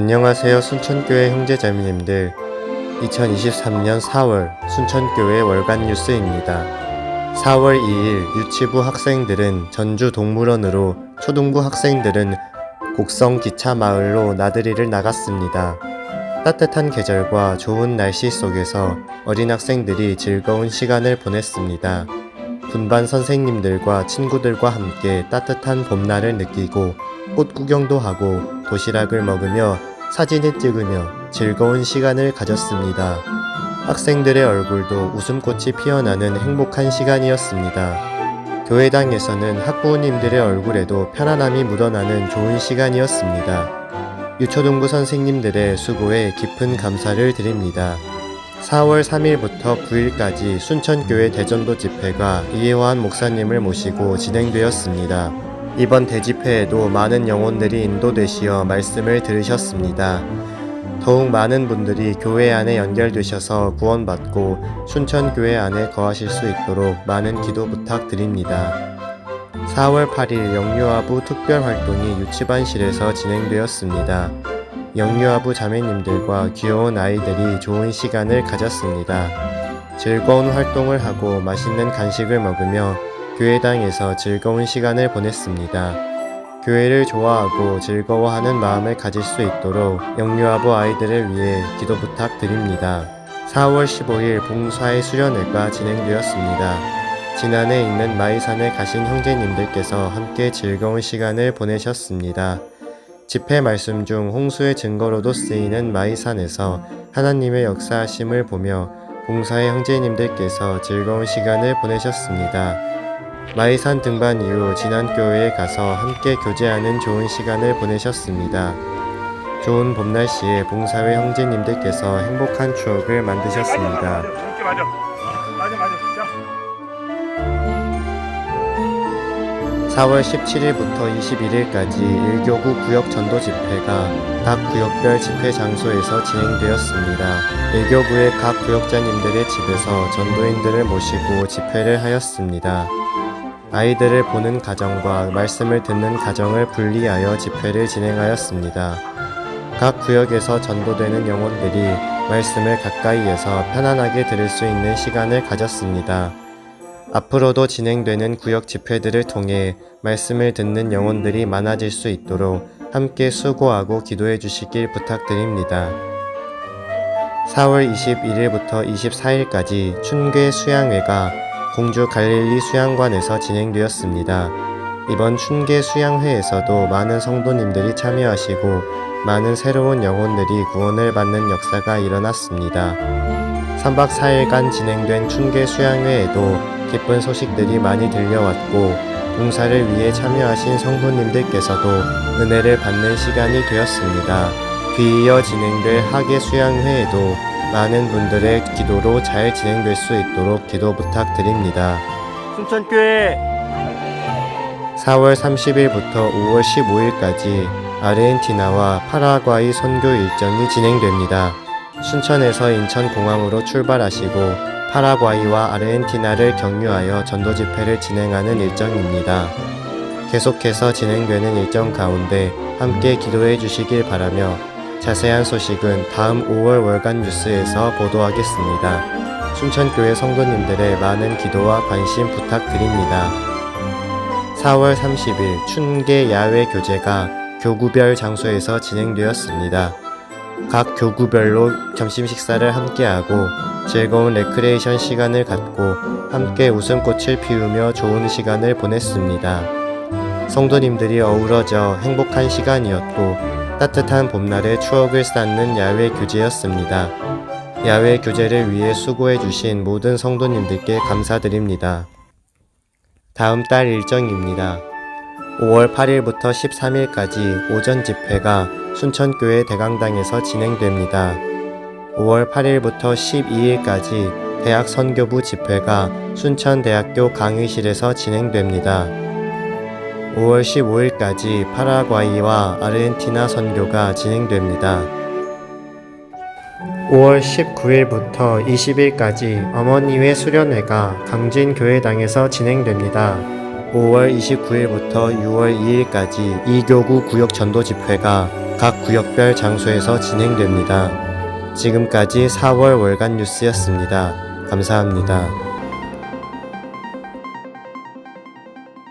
안녕하세요 순천교회 형제자매님들. 2023년 4월 순천교회 월간 뉴스입니다. 4월 2일 유치부 학생들은 전주 동물원으로 초등부 학생들은 곡성 기차 마을로 나들이를 나갔습니다. 따뜻한 계절과 좋은 날씨 속에서 어린 학생들이 즐거운 시간을 보냈습니다. 분반 선생님들과 친구들과 함께 따뜻한 봄날을 느끼고 꽃 구경도 하고 도시락을 먹으며 사진을 찍으며 즐거운 시간을 가졌습니다. 학생들의 얼굴도 웃음꽃이 피어나는 행복한 시간이었습니다. 교회당에서는 학부모님들의 얼굴에도 편안함이 묻어나는 좋은 시간이었습니다. 유초등부 선생님들의 수고에 깊은 감사를 드립니다. 4월 3일부터 9일까지 순천교회 대전도 집회가 이혜환 목사님을 모시고 진행되었습니다. 이번 대집회에도 많은 영혼들이 인도되시어 말씀을 들으셨습니다. 더욱 많은 분들이 교회 안에 연결되셔서 구원받고 순천교회 안에 거하실 수 있도록 많은 기도 부탁드립니다. 4월 8일 영유아부 특별활동이 유치반실에서 진행되었습니다. 영유아부 자매님들과 귀여운 아이들이 좋은 시간을 가졌습니다. 즐거운 활동을 하고 맛있는 간식을 먹으며 교회당에서 즐거운 시간을 보냈습니다. 교회를 좋아하고 즐거워하는 마음을 가질 수 있도록 영유아부 아이들을 위해 기도 부탁드립니다. 4월 15일 봉사의 수련회가 진행되었습니다. 지난해 있는 마이산에 가신 형제님들께서 함께 즐거운 시간을 보내셨습니다. 집회 말씀 중 홍수의 증거로도 쓰이는 마이산에서 하나님의 역사하심을 보며 봉사의 형제님들께서 즐거운 시간을 보내셨습니다. 마이산 등반 이후 진안교회에 가서 함께 교제하는 좋은 시간을 보내셨습니다. 좋은 봄 날씨에 봉사회 형제님들께서 행복한 추억을 만드셨습니다. 맞아 맞아 맞아 맞아 자 4월 17일부터 21일까지 1교구 구역 전도 집회가 각 구역별 집회 장소에서 진행되었습니다. 1교구의 각 구역자님들의 집에서 전도인들을 모시고 집회를 하였습니다. 아이들을 보는 가정과 말씀을 듣는 가정을 분리하여 집회를 진행하였습니다. 각 구역에서 전도되는 영혼들이 말씀을 가까이에서 편안하게 들을 수 있는 시간을 가졌습니다. 앞으로도 진행되는 구역 집회들을 통해 말씀을 듣는 영혼들이 많아질 수 있도록 함께 수고하고 기도해 주시길 부탁드립니다. 4월 21일부터 24일까지 춘괴 수양회가 공주 갈릴리 수양관에서 진행되었습니다. 이번 춘계 수양회에서도 많은 성도님들이 참여하시고 많은 새로운 영혼들이 구원을 받는 역사가 일어났습니다. 3박 4일간 진행된 춘계 수양회에도 기쁜 소식들이 많이 들려왔고 봉사를 위해 참여하신 성도님들께서도 은혜를 받는 시간이 되었습니다. 뒤이어 진행될 하계 수양회에도 많은 분들의 기도로 잘 진행될 수 있도록 기도 부탁드립니다. 순천교회 4월 30일부터 5월 15일까지 아르헨티나와 파라과이 선교 일정이 진행됩니다. 순천에서 인천공항으로 출발하시고 파라과이와 아르헨티나를 경유하여 전도 집회를 진행하는 일정입니다. 계속해서 진행되는 일정 가운데 함께 기도해 주시길 바라며 자세한 소식은 다음 5월 월간 뉴스에서 보도하겠습니다. 순천교회 성도님들의 많은 기도와 관심 부탁드립니다. 4월 30일 춘계 야외 교제가 교구별 장소에서 진행되었습니다. 각 교구별로 점심 식사를 함께하고 즐거운 레크레이션 시간을 갖고 함께 웃음꽃을 피우며 좋은 시간을 보냈습니다. 성도님들이 어우러져 행복한 시간이었고 따뜻한 봄날의 추억을 쌓는 야외 교제였습니다. 야외 교제를 위해 수고해 주신 모든 성도님들께 감사드립니다. 다음 달 일정입니다. 5월 8일부터 13일까지 오전 집회가 순천교회 대강당에서 진행됩니다. 5월 8일부터 12일까지 대학 선교부 집회가 순천대학교 강의실에서 진행됩니다. 5월 15일까지 파라과이와 아르헨티나 선교가 진행됩니다. 5월 19일부터 20일까지 어머니회 수련회가 강진교회당에서 진행됩니다. 5월 29일부터 6월 2일까지 이교구 구역 전도 집회가 각 구역별 장소에서 진행됩니다. 지금까지 4월 월간 뉴스였습니다. 감사합니다.